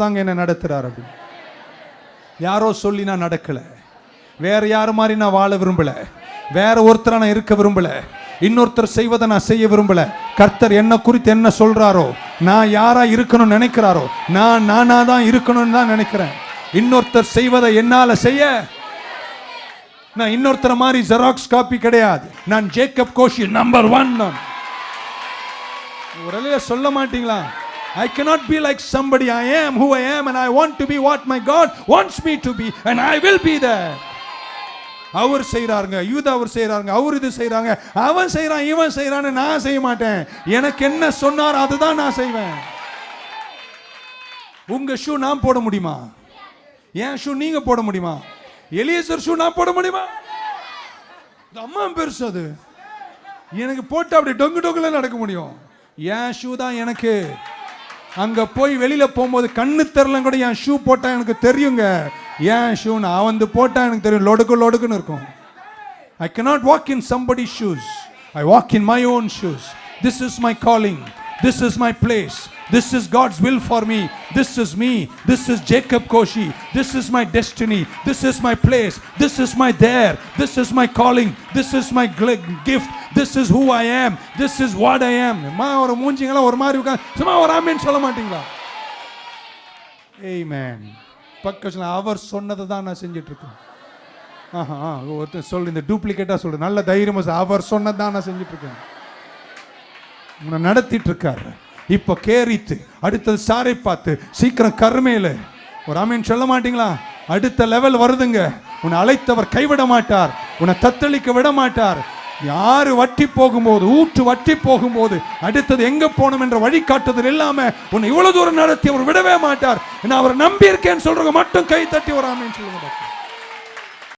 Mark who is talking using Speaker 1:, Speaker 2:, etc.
Speaker 1: தாங்க என்ன நடத்துறார் அப்படின்னு யாரோ சொல்லி நான் நடக்கல. வேற யார் மாதிரி நான் வாழ விரும்பல. வேற ஒருத்தரை நான் இருக்க விரும்பல. இன்னொருத்தர் செய்வதை நான் செய்ய விரும்பல. கர்த்தர் என்ன குறித்து என்ன சொல்றாரோ நான் யாரா இருக்கணும்னு நினைக்கிறாரோ நான் நானா தான் இருக்கணும்னு தான் நினைக்கிறேன். இன்னொருத்தர் செய்வதை என்னால செய்ய நான் இன்னொருத்தர மாதிரி ஜெராக்ஸ் காப்பி கிடையாது. நான் ஜேக்கப் கோஷி நம்பர் ஒன் நான் ஒரு சொல்ல மாட்டீங்களா? I cannot be like somebody. I am who I am, and I want to be what my God wants me to be, and I will be there. அவர் செய்கிறாருங்க யூத அவர் செய்கிறாருங்க அவர் இது செய்கிறாங்க அவன் செய்கிறான் இவன் செய்கிறான்னு நான் செய்ய மாட்டேன். எனக்கு என்ன சொன்னார் அதுதான் நான் செய்வேன். உங்க ஷூ நான் போட முடியுமா? என் ஷூ நீங்க போட முடியுமா? எலியசர் ஷூ நான் போட முடியுமா? அம்மா பெருசு அது. எனக்கு போட்டு அப்படி டொங்கு டொங்குல நடக்க முடியும். என் ஷூ தான் எனக்கு. அங்க போய் வெளியில போகும்போது கண்ணு தெரிலங்க கூட என் ஷூ போட்டா எனக்கு தெரியுங்க ஏன் ஷூ நான் வந்து போட்டா எனக்கு தெரியும் லொடுக்கு லொடுக்குன்னு இருக்கும் I cannot in somebody shoes I walk in my own shoes. This is my calling. Is my place. This is God's will for me. This is me. This is Jacob Koshi. This is my destiny. This is my place. This is my there. This is my calling. This is my gl- gift. This is who I am. This is what I am. அம்மா ஒரு மூஞ்சிங்களா ஒரு மாதிரி உட்காந்து சும்மா ஒரு ஆமேன்னு சொல்ல மாட்டீங்களா ஏய்மேன் பக்கத்தில் அவர் சொன்னதை தான் நான் செஞ்சுட்டு இருக்கேன் ஆஹா ஆ, ஒருத்தன் சொல்லு இந்த டூப்ளிகேட்டாக சொல்லு நல்ல தைரியமா சொல்லு. அவர் சொன்னதை தான் நான் செஞ்சுட்டு இருக்கேன் உன்னை நடத்திட்டு இருக்காரு இப்போ கேரித்து அடுத்தது சாரை பார்த்து சீக்கிரம் கருமையில் ஒரு அமீன் சொல்ல மாட்டீங்களா? அடுத்த லெவல் வருதுங்க. உன்னை அழைத்தவர் கைவிட மாட்டார். உன்னை தத்தளிக்க விட மாட்டார். யாரு வட்டி போகும்போது ஊற்று வட்டி போகும்போது அடுத்தது எங்க போனோம் என்ற வழிகாட்டுதல் இல்லாம உன்னை இவ்வளவு தூரம் நடத்தி அவர் விடவே மாட்டார். நான் அவரை நம்பி இருக்கேன்னு சொல்றவங்க மட்டும் கை தட்டி ஒரு சொல்லுங்க